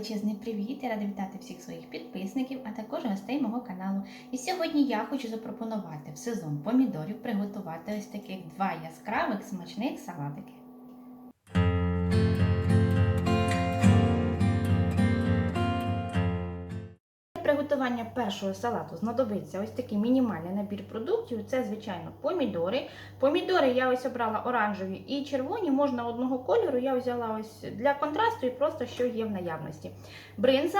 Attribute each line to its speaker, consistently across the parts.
Speaker 1: величезний привіт! Я рада вітати всіх своїх підписників, а також гостей мого каналу. І сьогодні я хочу запропонувати в сезон помідорів приготувати ось таких два яскравих смачних салатики. Приготування першого салату знадобиться ось такий мінімальний набір продуктів. Це, звичайно, помідори. Помідори я ось обрала оранжеві і червоні, можна одного кольору. Я взяла ось для контрасту і просто що є в наявності. Бринза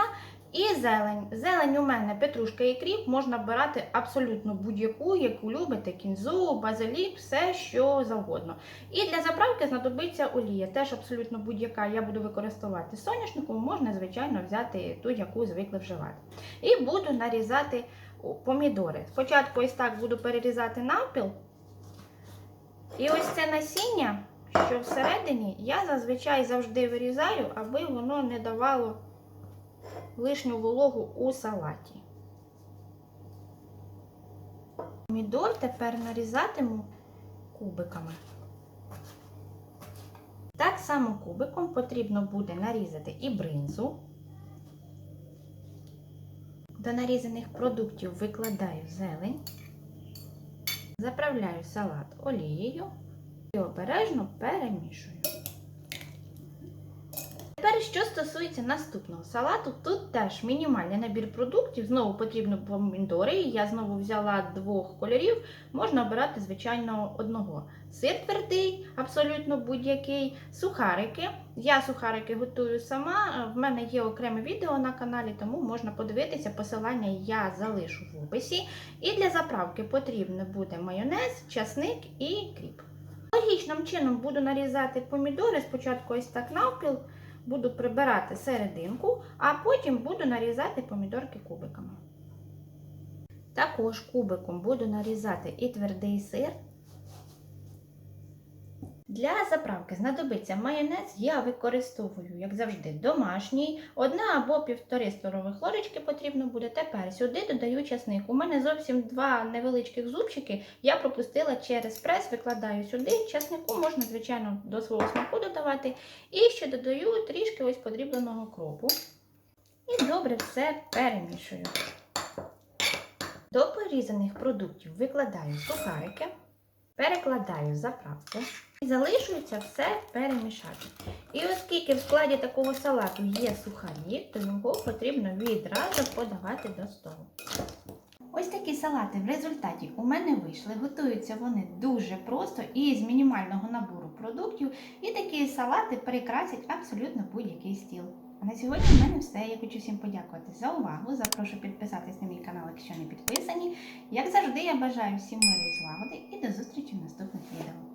Speaker 1: і зелень. Зелень у мене петрушка і кріп, можна обирати абсолютно будь-яку, яку любите, кінзу, базилік, все що завгодно. І для заправки знадобиться олія. Теж абсолютно будь-яка. Я буду використовувати соняшнику, можна, звичайно, взяти ту, яку звикли вживати. І буду нарізати помідори. Спочатку ось так буду перерізати навпіл. І ось це насіння, що всередині, я зазвичай завжди вирізаю, аби воно не давало лишню вологу у салаті. Помідор тепер нарізатиму кубиками. Так само кубиком потрібно буде нарізати і бринзу. До нарізаних продуктів викладаю зелень, заправляю салат олією і обережно перемішую. Що стосується наступного салату, тут теж мінімальний набір продуктів. Знову потрібно помідори. Я знову взяла двох кольорів, можна обирати, звичайно, одного. Сир твердий, абсолютно будь-який, сухарики. Я сухарики готую сама. В мене є окреме відео на каналі, тому можна подивитися. Посилання я залишу в описі. І для заправки потрібно буде майонез, часник і кріп. Логічним чином буду нарізати помідори. Спочатку ось так навпіл буду прибирати серединку, а потім буду нарізати помідорки кубиками. Також кубиком буду нарізати і твердий сир. Для заправки знадобиться майонез. Я використовую, як завжди, домашній. Одна або півтори столових ложечки потрібно буде. Тепер сюди додаю часник. У мене зовсім два невеличких зубчики. Я пропустила через прес, викладаю сюди. Часнику можна, звичайно, до свого смаку додавати. І ще додаю трішки ось подрібленого кропу. І добре все перемішую. До порізаних продуктів викладаю сухарики, перекладаю заправку. Залишується все перемішати. І оскільки в складі такого салату є сухарі, то його потрібно відразу подавати до столу. Ось такі салати в результаті у мене вийшли. Готуються вони дуже просто і з мінімального набору продуктів. І такі салати прикрасять абсолютно будь-який стіл. А на сьогодні в мене все. Я хочу всім подякувати за увагу. Запрошую підписатись на мій канал, якщо не підписані. Як завжди, я бажаю всім миру і злагоди і до зустрічі в наступних відео.